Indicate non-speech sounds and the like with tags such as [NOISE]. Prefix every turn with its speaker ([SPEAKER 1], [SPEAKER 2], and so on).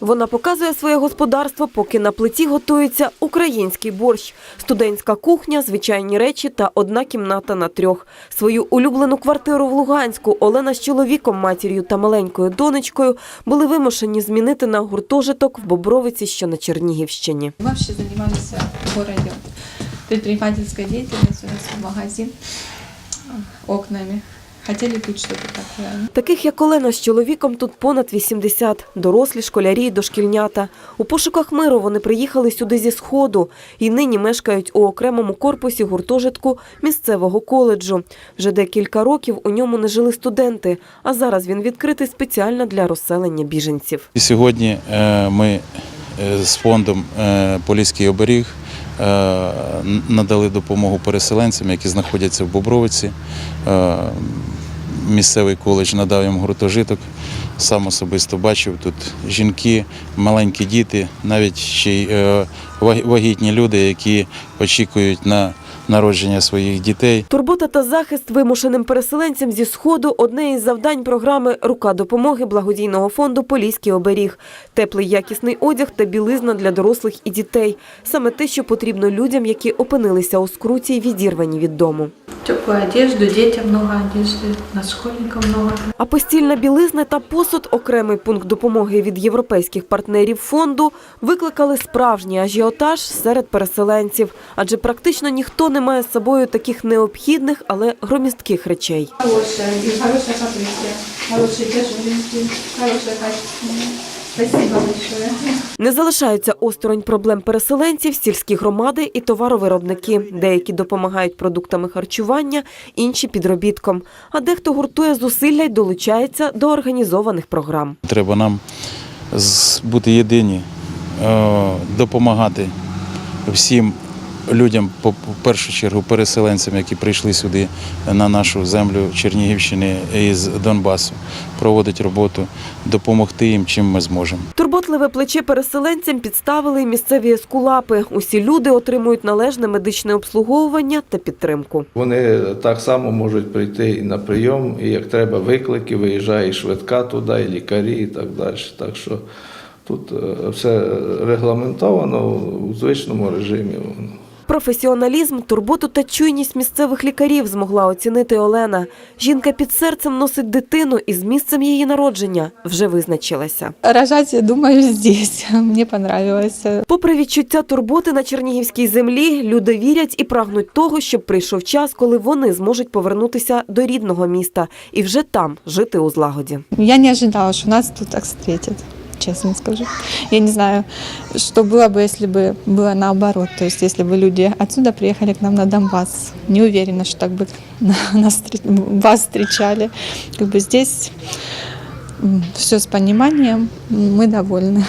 [SPEAKER 1] Вона показує своє господарство, поки на плиті готується український борщ, студентська кухня, звичайні речі та одна кімната на трьох. Свою улюблену квартиру в Луганську Олена з чоловіком, матір'ю та маленькою донечкою були вимушені змінити на гуртожиток в Бобровиці, що на Чернігівщині.
[SPEAKER 2] Мы вообще занимались в городе предпринимательской деятельностью, у нас магазин окнами. Хотели тут что-то такое.
[SPEAKER 1] Таких, як Олена з чоловіком, тут понад 80. Дорослі, школярі, дошкільнята. У пошуках миру вони приїхали сюди зі Сходу і нині мешкають у окремому корпусі гуртожитку місцевого коледжу. Вже декілька років у ньому не жили студенти, а зараз він відкритий спеціально для розселення біженців.
[SPEAKER 3] Сьогодні е, ми е, з фондом е, Поліський оберіг надали допомогу переселенцям, які знаходяться в Бобровиці. Місцевий коледж надав їм гуртожиток. Сам особисто бачив тут жінки, маленькі діти, навіть ще й е, вагітні люди, які очікують на народження своїх дітей.
[SPEAKER 1] Турбота та захист вимушеним переселенцям зі Сходу – одне із завдань програми «Рука допомоги» благодійного фонду «Поліський оберіг». Теплий якісний одяг та білизна для дорослих і дітей. Саме те, що потрібно людям, які опинилися у скруті й відірвані від дому.
[SPEAKER 4] Теплую одежду, детям много одежды, нас школьникам много.
[SPEAKER 1] А постільна білизна та посуд, окремий пункт допомоги від європейських партнерів фонду, викликали справжній ажіотаж серед переселенців. Адже практично ніхто не має з собою таких необхідних, але громістких речей.
[SPEAKER 4] Хорошая, и хорошее покрытие, хорошие тяжеленькие, хорошее качественное. Спасибо большое.
[SPEAKER 1] Не залишаються осторонь проблем переселенців, сільські громади і товаровиробники. Деякі допомагають продуктами харчування, інші підробітком. А дехто гуртує зусилля й долучається до організованих програм.
[SPEAKER 3] Треба нам бути єдині, е, допомагати всім людям, по в першу чергу переселенцям, які прийшли сюди на нашу землю Чернігівщини із Донбасу, проводити роботу, допомогти їм, чим ми зможемо.
[SPEAKER 1] Турботливе плече переселенцям підставили місцеві ескулапи. Усі люди отримують належне медичне обслуговування та підтримку.
[SPEAKER 5] Вони так само можуть прийти і на прийом, і як треба виклики, виїжджає і швидка туди, і лікарі, і так далі. Так що тут е, все регламентовано у звичному режимі.
[SPEAKER 1] Професіоналізм, турботу та чуйність місцевих лікарів змогла оцінити Олена. Жінка під серцем носить дитину і з місцем її народження вже визначилася.
[SPEAKER 2] Рожать, я думаю, [LAUGHS] здесь. Мне понравилось.
[SPEAKER 1] Попри відчуття турботи на чернігівській землі, люди вірять і прагнуть того, щоб прийшов час, коли вони зможуть повернутися до рідного міста і вже там жити у злагоді.
[SPEAKER 2] Я не ожидала, что нас тут так встретят Честно скажу. Я не знаю, что было бы, если бы было наоборот. То есть, если бы люди отсюда приехали к нам на Донбасс. Не уверена, что так бы [LAUGHS] нас, встр- вас встречали. Как бы здесь все с пониманием, мы довольны.